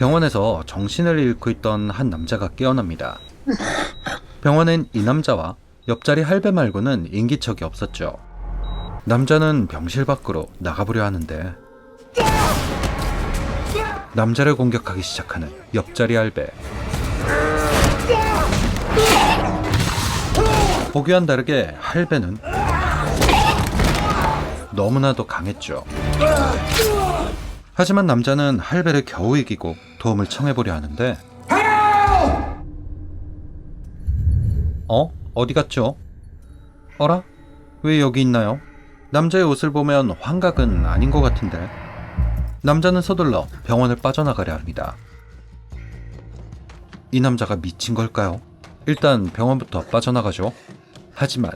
병원에서 정신을 잃고 있던 한 남자가 깨어납니다. 병원엔 이 남자와 옆자리 할배 말고는 인기척이 없었죠. 남자는 병실 밖으로 나가보려 하는데 남자를 공격하기 시작하는 옆자리 할배. 보기와는 다르게 할배는 너무나도 강했죠. 하지만 남자는 할배를 겨우 이기고 도움을 청해보려 하는데 어? 어디 갔죠? 어라? 왜 여기 있나요? 남자의 옷을 보면 환각은 아닌 것 같은데 남자는 서둘러 병원을 빠져나가려 합니다. 이 남자가 미친 걸까요? 일단 병원부터 빠져나가죠. 하지만